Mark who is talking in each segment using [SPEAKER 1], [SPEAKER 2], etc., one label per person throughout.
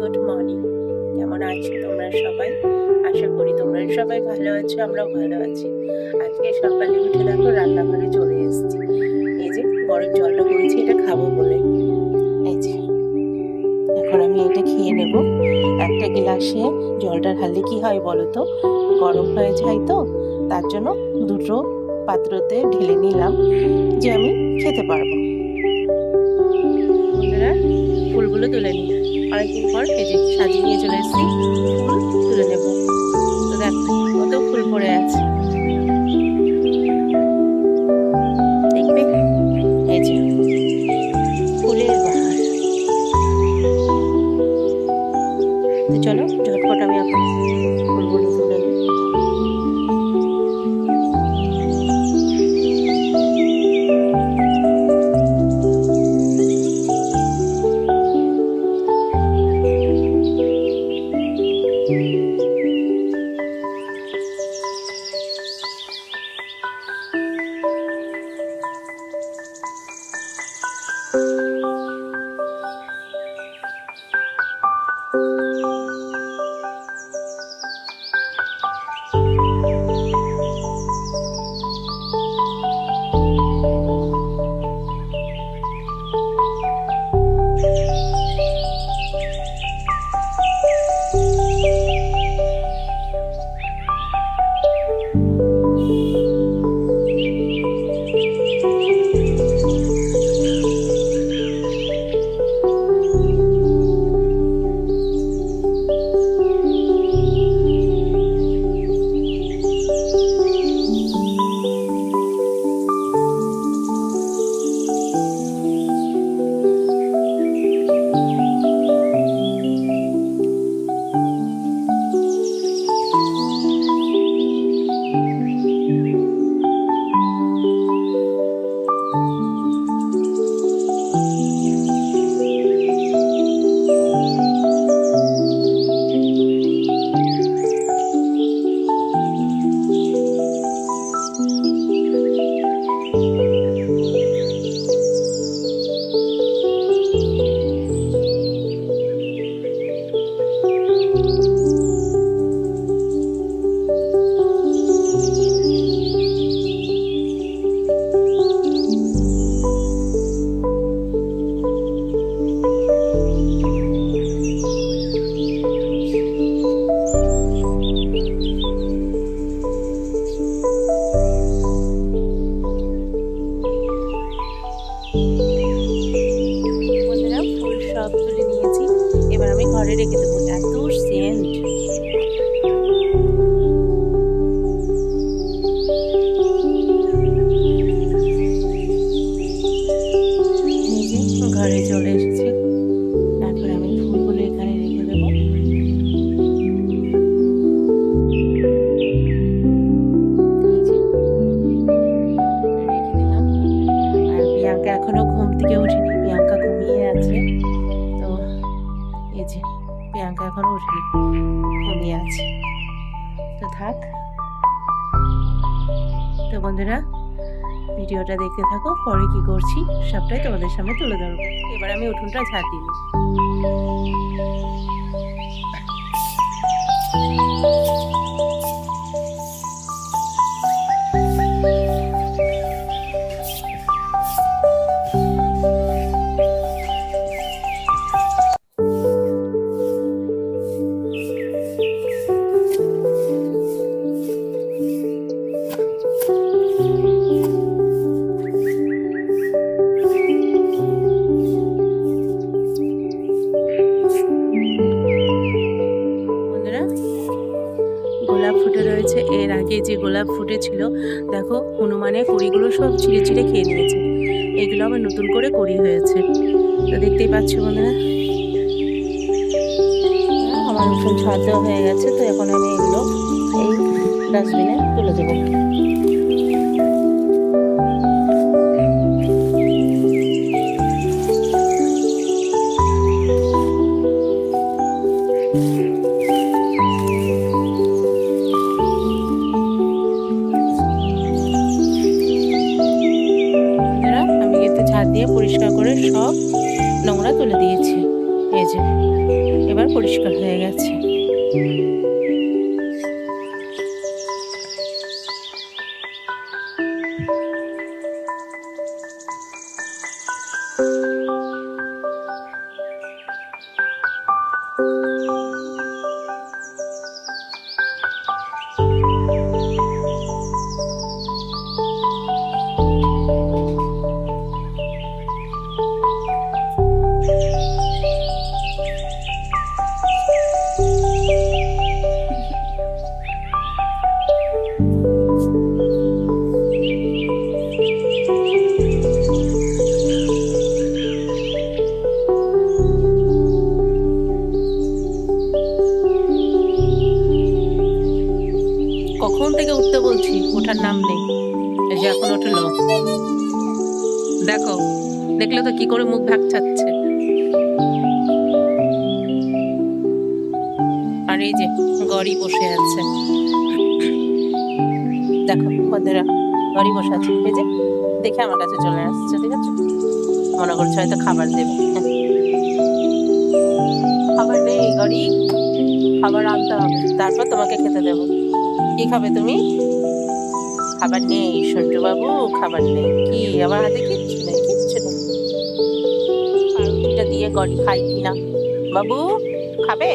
[SPEAKER 1] Good morning. কেমন আছো তোমরা সবাই? আশা করি তোমরা সবাই ভালো আছো, আমরাও ভালো আছি। আজকে সকালে উঠে দেখো রান্নাঘরে চলে এসেছি। এই যে গরম জলটা করেছি, এটা খাব বলে। এই যে, এখন আমি এটা খেয়ে নেব। একটা গ্লাসে জলটা ঢাললে কি হয় বলো তো? গরম হয়ে যায় তো, তার জন্য দুটো পাত্রতে ঢেলে নিলাম যে আমি খেতে পারব। ফুলগুলো তুলে নিই অনেকদিন পর এই সাজিয়ে নিয়ে চলে এসেছি। ফুল তুলে নেব। তো দেখো, কত ফুল পড়ে আছে। প্রিয়াঙ্কা এখনও ঘুমিয়ে আছে। তো থাক। তো বন্ধুরা, ভিডিওটা দেখতে থাকো, পরে কি করছি, সবটাই তোমাদের সামনে তুলে ধরবো। এবার আমি উঠোনটা ঝাঁট দিই। গোলাপ ফুটেছিল। দেখো, হনুমানের কড়িগুলো সব ছিঁড়ে ছিঁড়ে খেয়ে নিয়েছে। এগুলো আবার নতুন করে কড়ি হয়েছে। তো দেখতেই পাচ্ছ বন্ধুরা। আমার উঠোন ছাদ হয়ে গেছে, তো এখন আমি এগুলো এই ডাস্টবিনে তুলে দেবো। কখন থেকে উঠতে বলছি? ওঠার নাম নেই। এই যে এখন উঠল। দেখো, দেখলে তো কি করে মুখ ভাগছাচ্ছে আর এই যে গড়ি বসে আছে। দেখো বন্ধুরা গড়ি বসে আছে। এই যে, দেখে আমার কাছে চলে আসছে, ঠিক আছে? মনে করছে হয়তো খাবার দেবে। খাবার নেই, গড়ি। খাবার আনতে হবে। তারপর তোমাকে খেতে দেবো। কি খাবে তুমি? খাবার নেই সন্টু বাবু খাবার নেই। কি, আমার হাতে কিচ্ছু নেই কিচ্ছু নেই। দিয়ে গড়ি খাই কিনা? বাবু, খাবে?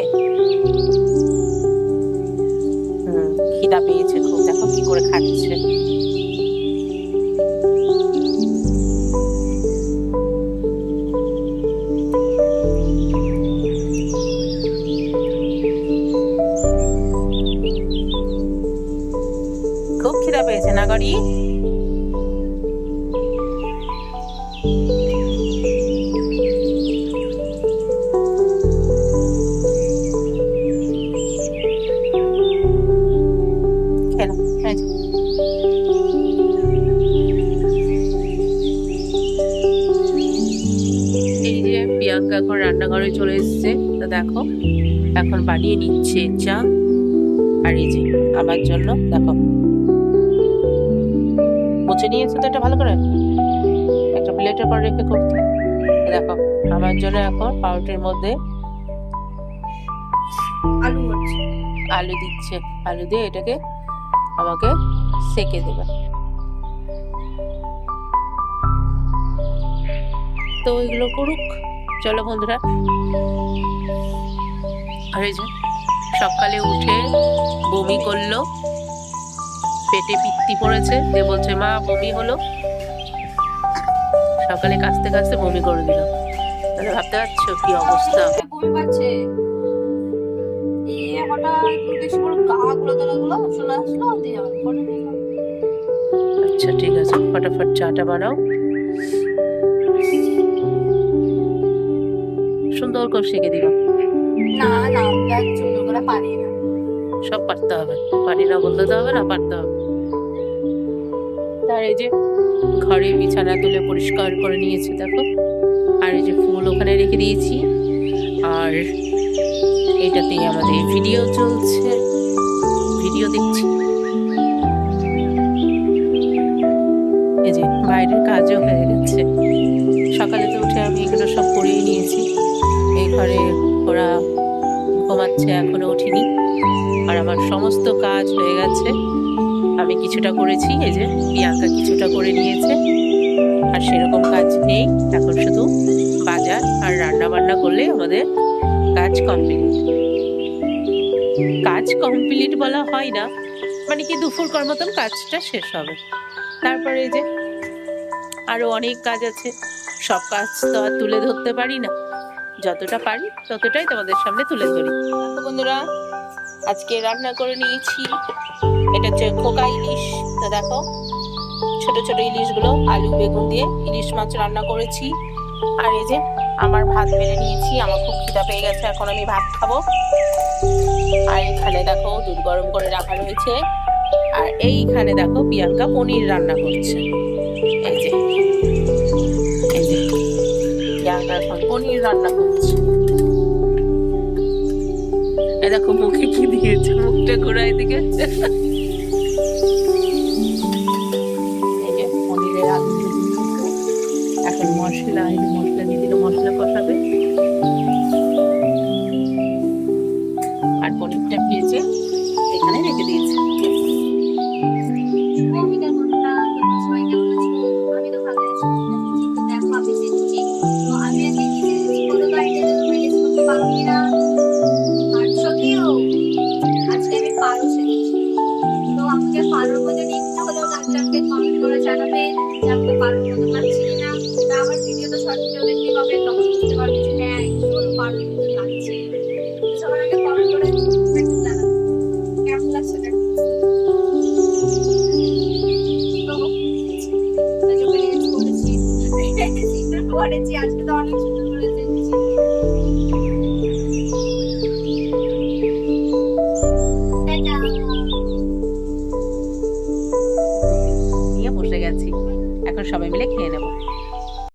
[SPEAKER 1] খিদা পেয়েছে খুব। দেখো কি করে খাচ্ছে। খুব খিদা পেয়েছে না, গড়ি। প্রিয়াঙ্কা এখন রান্নাঘরে চলে এসেছে, তো দেখো, এখন বানিয়ে নিচ্ছে চা, আর এই যে আমার জন্য, দেখো মুছে নিয়েছে তো এটা ভালো করে? একটা প্লেটের পর রেখে করতে দেখো আমার জন্য এখন পাউরুটির মধ্যে
[SPEAKER 2] আলু
[SPEAKER 1] আলু দিচ্ছে। আলু দিয়ে এটাকে আমাকে সেকে দেবে। তো এগুলো করুক। চলো বন্ধুরা। আর এই যে সকালে উঠে বমি করল। পেটে পিত্তি পড়েছে। দিয়ে বলছে মা বমি হলো? সকালে কাঁচতে কাঁচতে বমি করে দিল। তাহলে ভাবতে পারছ কি অবস্থা?
[SPEAKER 2] বমি পাচ্ছে।
[SPEAKER 1] আচ্ছা ঠিক আছে ফটাফট চাটা বানাও। সুন্দর করে শিখে দিবা।
[SPEAKER 2] না না সুন্দর করে পারি না।
[SPEAKER 1] সব পারতে হবে। পারি না বলতে হবে, না পারতে হবে। তার এই যে ঘরে বিছানা তুলে পরিষ্কার করে নিয়েছে, দেখো। আর এই যে ফুল ওখানে রেখে দিয়েছি। আর এটাতেই আমাদের ভিডিও চলছে। ভিডিও দেখছি। এই যে বাইরের কাজও হয়ে গেছে। সকালে তো উঠে আমি এগুলো সব করিয়ে নিয়েছি। এই ঘরে ওরা ঘুমাচ্ছে, এখনও উঠিনি। আর আমার সমস্ত কাজ হয়ে গেছে। আমি কিছুটা করেছি, এই যে প্রিয়াঙ্কা কিছুটা করে নিয়েছে। আর সেরকম কাজ নেই। এখন শুধু বাজার আর রান্না বান্না করলে আমাদের কাজ কমপ্লিট কাজ কমপ্লিট বলা হয় না। মানে কি দুপুর কর মতন কাজটা শেষ হবে। তারপরে এই যে আরও অনেক কাজ আছে। সব কাজ তো আর তুলে ধরতে পারি না। যতটা পারি ততটাই তোমাদের সামনে তুলে ধরি। দেখো বন্ধুরা, আজকে রান্না করে নিয়েছি। এটা হচ্ছে খোকা ইলিশ। তো দেখো, ছোট ছোট ইলিশগুলো, আলু, বেগুন দিয়ে ইলিশ মাছ রান্না করেছি। আর এই যে আমার ভাত বেড়ে নিয়েছি, আমার খুব খিদা পেয়ে গেছে, এখন আমি ভাত খাব। আর এখানে দেখো, দুধ গরম করে রাখা রয়েছে। আর এইখানে দেখো, প্রিয়াঙ্কা পনির রান্না করছে। এই যে। পনির রান্না করছি দেখো মুখে কি দিয়েছে মুখটা ঘোরা এদিকে। এখন মশলা মশলা দিয়ে